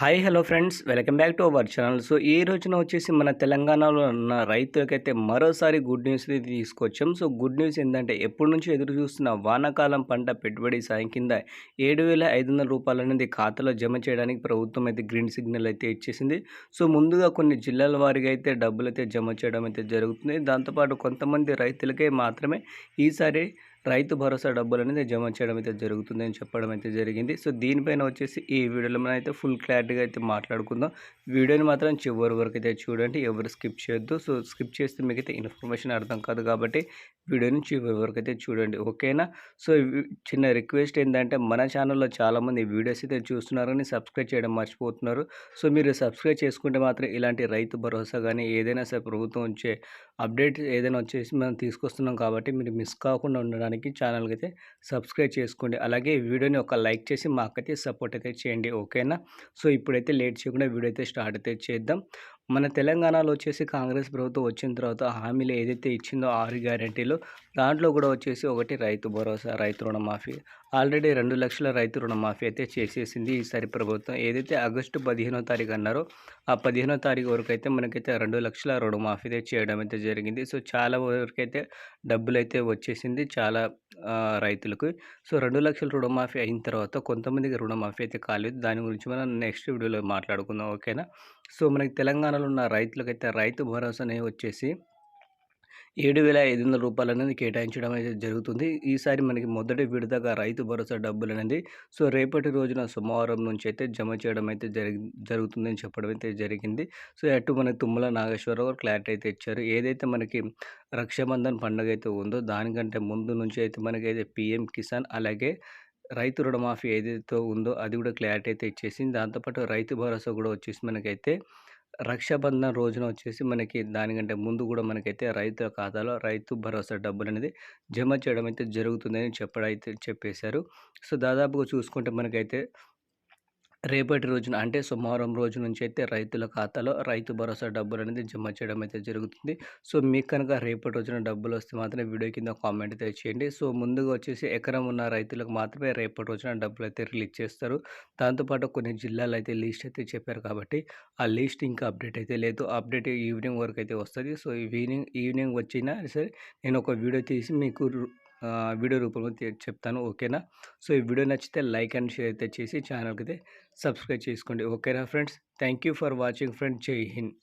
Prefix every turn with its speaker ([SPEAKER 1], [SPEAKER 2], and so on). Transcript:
[SPEAKER 1] Hi hello friends welcome back to our channel so ఈ రోజున వచ్చేసి మన తెలంగాణలో ఉన్న రైతులకైతే మరోసారి గుడ్ న్యూస్ అయితే తీసుకొచ్చాం. సో గుడ్ న్యూస్ ఏంటంటే ఎప్పటి నుంచి ఎదురు చూస్తున్న వానాకాలం పంట పెట్టుబడి సాయం కింద ఏడు వేల ఐదు వందల రూపాయలు అనేది ఖాతాలో జమ చేయడానికి ప్రభుత్వం అయితే గ్రీన్ సిగ్నల్ అయితే ఇచ్చేసింది. సో ముందుగా కొన్ని జిల్లాల వారిగా అయితే డబ్బులు అయితే జమ చేయడం అయితే జరుగుతుంది. దాంతోపాటు కొంతమంది రైతులకే మాత్రమే ఈసారి రైతు భరోసా డబ్బులు అనేది జమ చేయడం అయితే జరుగుతుంది అని చెప్పడం అయితే జరిగింది. సో దీనిపైన వచ్చేసి ఈ వీడియోలో మనం అయితే ఫుల్ క్లారిటీగా అయితే మాట్లాడుకుందాం. వీడియోని మాత్రం చివరి వరకు అయితే చూడండి ఎవరు స్కిప్ చేయొద్దు. సో స్కిప్ చేస్తే మీకు అయితే ఇన్ఫర్మేషన్ అర్థం కాదు కాబట్టి వీడియోని చివరి వరకు అయితే చూడండి ఓకేనా? సో చిన్న రిక్వెస్ట్ ఏంటంటే మన ఛానల్లో చాలామంది వీడియోస్ అయితే చూస్తున్నారు కానీ సబ్స్క్రైబ్ చేయడం మర్చిపోతున్నారు. సో మీరు సబ్స్క్రైబ్ చేసుకుంటే మాత్రం ఇలాంటి రైతు భరోసా కానీ ఏదైనా సరే ప్రభుత్వం వచ్చే అప్డేట్ ఏదైనా వచ్చేసి మనం తీసుకొస్తున్నాం కాబట్టి మీరు మిస్ కాకుండా ఉండడానికి ఛానల్కి అయితే సబ్స్క్రైబ్ చేసుకోండి. అలాగే ఈ వీడియోని ఒక లైక్ చేసి మాకైతే సపోర్ట్ అయితే చేయండి. ఓకేనా? సో ఇప్పుడైతే లేట్ చేయకుండా వీడియో అయితే స్టార్ట్ అయితే చేద్దాం. మన తెలంగాణలో వచ్చేసి కాంగ్రెస్ ప్రభుత్వం వచ్చిన తర్వాత హామీలు ఏదైతే ఇచ్చిందో ఆరు గ్యారెంటీలు దాంట్లో కూడా వచ్చేసి ఒకటి రైతు భరోసా రైతు రుణమాఫీ ఆల్రెడీ రెండు లక్షల రైతు రుణమాఫీ అయితే చేసేసింది ఈసారి ప్రభుత్వం. ఏదైతే ఆగస్టు పదిహేనో తారీఖు అన్నారో ఆ పదిహేనో తారీఖు వరకు అయితే మనకైతే రెండు లక్షల రుణమాఫీ అయితే చేయడం అయితే జరిగింది. సో చాలా వరకు అయితే డబ్బులు అయితే వచ్చేసింది చాలా రైతులకు. సో రెండు లక్షల రుణమాఫీ అయిన తర్వాత కొంతమందికి రుణమాఫీ అయితే కాలేదు. దాని గురించి మనం నెక్స్ట్ వీడియోలో మాట్లాడుకుందాం. ఓకేనా? సో మనకి తెలంగాణలో ఉన్న రైతులకైతే రైతు భరోసా అనేవి వచ్చేసి ఏడు వేల ఐదు వందల రూపాయలు అనేది కేటాయించడం అయితే జరుగుతుంది. ఈసారి మనకి మొదటి విడతగా రైతు భరోసా డబ్బులు అనేది సో రేపటి రోజున సోమవారం నుంచి అయితే జమ చేయడం అయితే జరిగి జరుగుతుందని చెప్పడం అయితే జరిగింది. సో అటు మనకి తుమ్మల నాగేశ్వరరావు క్లారిటీ అయితే ఇచ్చారు. ఏదైతే మనకి రక్షాబంధన్ పండుగ అయితే ఉందో దానికంటే ముందు నుంచి అయితే మనకి అయితే పిఎం కిసాన్ అలాగే రైతు రుణమాఫీ ఏదైతే ఉందో అది కూడా క్లారిటీ అయితే ఇచ్చేసింది. దాంతోపాటు రైతు భరోసా కూడా వచ్చేసి మనకైతే రక్షాబంధన్ రోజున వచ్చేసి మనకి దానికంటే ముందు కూడా మనకైతే రైతుల ఖాతాలో రైతు భరోసా డబ్బులు అనేది జమ చేయడం అయితే జరుగుతుందని చెప్పడైతే చెప్పేశారు. సో దాదాపుగా చూసుకుంటే మనకైతే రేపటి రోజున అంటే సోమవారం రోజు నుంచి అయితే రైతుల ఖాతాలో రైతు భరోసా డబ్బులు అనేది జమ చేయడం అయితే జరుగుతుంది. సో మీకు కనుక రేపటి రోజున డబ్బులు వస్తే మాత్రం వీడియో కింద కామెంట్ అయితే చేయండి. సో ముందుగా వచ్చేసి ఎకరం ఉన్న రైతులకు మాత్రమే రేపటి రోజున డబ్బులు అయితే రిలీజ్ చేస్తారు. దాంతోపాటు కొన్ని జిల్లాలు అయితే లిస్ట్ అయితే చెప్పారు కాబట్టి ఆ లిస్ట్ ఇంకా అప్డేట్ అయితే లేదు. అప్డేట్ ఈవినింగ్ వరకు అయితే వస్తుంది. సో ఈవినింగ్ ఈవినింగ్ వచ్చినా సరే నేను ఒక వీడియో తీసి మీకు వీడియో రూపంలో చెప్తాను ఓకేనా? సో ఈ వీడియో నచ్చితే లైక్ అండ్ షేర్ అయితే చేసి ఛానల్కి అయితే సబ్స్క్రైబ్ చేసుకోండి ఓకేనా friends? Thank you for watching friends జై హింద్.